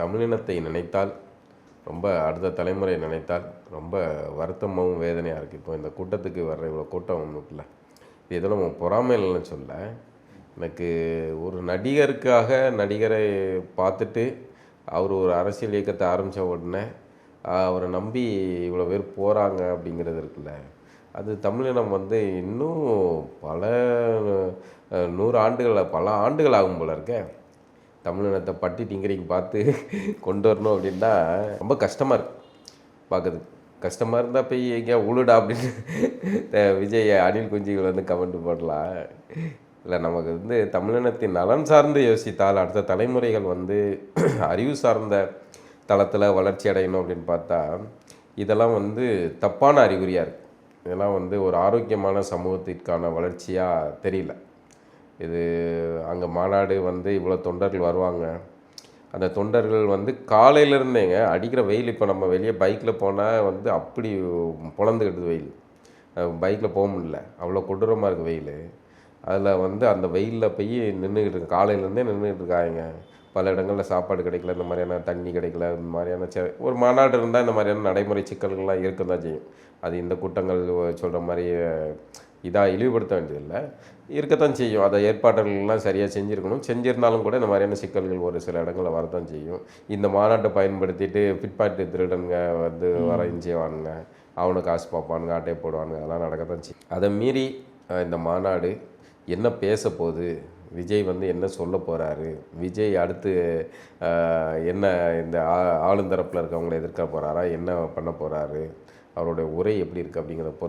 தமிழினத்தை நினைத்தால் ரொம்ப அடுத்த தலைமுறை நினைத்தால் ரொம்ப வருத்தமாகவும் வேதனையாக இருக்குது இப்போ இந்த கூட்டத்துக்கு வர்ற இவ்வளோ கூட்டம் ஒன்றும் இல்லை. இது எதோ நம்ம பொறாமையில்னு சொல்ல. எனக்கு ஒரு நடிகருக்காக நடிகரை பார்த்துட்டு அவர் ஒரு அரசியல் இயக்கத்தை ஆரம்பித்த உடனே அவரை நம்பி இவ்வளோ பேர் போகிறாங்க அப்படிங்கிறது இருக்குல்ல. அது தமிழினம் வந்து இன்னும் பல நூறு ஆண்டுகளில் பல ஆண்டுகள் ஆகும் போல இருக்கேன் தமிழினத்தை பட்டி டிங்கரிங் பார்த்து கொண்டு வரணும் அப்படின்னா ரொம்ப கஷ்டமாக இருக்கு பார்க்குறது கஷ்டமாக இருந்தால் போய் எங்கேயா உழுடா அப்படின்னு விஜய் அனில் குஞ்சிகள் வந்து கமெண்ட் போடலாம். இல்லை நமக்கு வந்து தமிழினத்தின் நலன் சார்ந்து யோசித்தால் அடுத்த தலைமுறைகள் வந்து அறிவு சார்ந்த தளத்தில் வளர்ச்சி அடையணும் அப்படின்னு பார்த்தா இதெல்லாம் வந்து தப்பான அறிகுறியாக இருக்குது இதெல்லாம் வந்து ஒரு ஆரோக்கியமான சமூகத்திற்கான வளர்ச்சியாக தெரியல. இது அங்கே மாநாடு வந்து இவ்வளோ தொண்டர்கள் வருவாங்க. அந்த தொண்டர்கள் வந்து காலையில இருந்தேங்க. அடிக்கிற வெயில் இப்போ நம்ம வெளியே பைக்கில் போனால் வந்து அப்படி பொழந்துக்கிட்டு வெயில். பைக்கில் போக முடியல. அவ்வளோ கொடூரமாக இருக்குது வெயில். அதில் வந்து அந்த வெயிலில் போய் நின்றுக்கிட்டு இருக்கு காலையிலேருந்தே நின்றுக்கிட்டு இருக்காங்க. பல இடங்களில் சாப்பாடு கிடைக்கல இந்த மாதிரியான தண்ணி கிடைக்கல இந்த மாதிரியான செ ஒரு மாநாடு இருந்தால் இந்த மாதிரியான நடைமுறை சிக்கல்கள்லாம் இருக்க தான் செய்யும். அது இந்த கூட்டங்கள் சொல்கிற மாதிரி இதாக இழிவுபடுத்த வேண்டியதில்லை. இருக்கத்தான் செய்யும். அதை ஏற்பாடுகள்லாம் சரியாக செஞ்சுருக்கணும். செஞ்சிருந்தாலும் கூட இந்த மாதிரியான சிக்கல்கள் ஒரு சில இடங்களில் வரத்தான் செய்யும். இந்த மாநாட்டை பயன்படுத்திட்டு பிட்பாட்டு திருடனுங்க வந்து வரையும் செய்வானுங்க அவனுக்கு காசு பார்ப்பானுங்க அட்டை போடுவானுங்க அதெல்லாம் நடக்கத்தான் செய்யும். அதை மீறி இந்த மாநாடு என்ன பேச போகுது விஜய் வந்து என்ன சொல்ல போகிறாரு விஜய் அடுத்து என்ன இந்த ஆ- ஆளுந்தரப்பில் இருக்கவங்களை எதிர்க்க போகிறாரா என்ன பண்ண போகிறாரு அவருடைய உரை எப்படி இருக்குது அப்படிங்கிறத பொறுத்து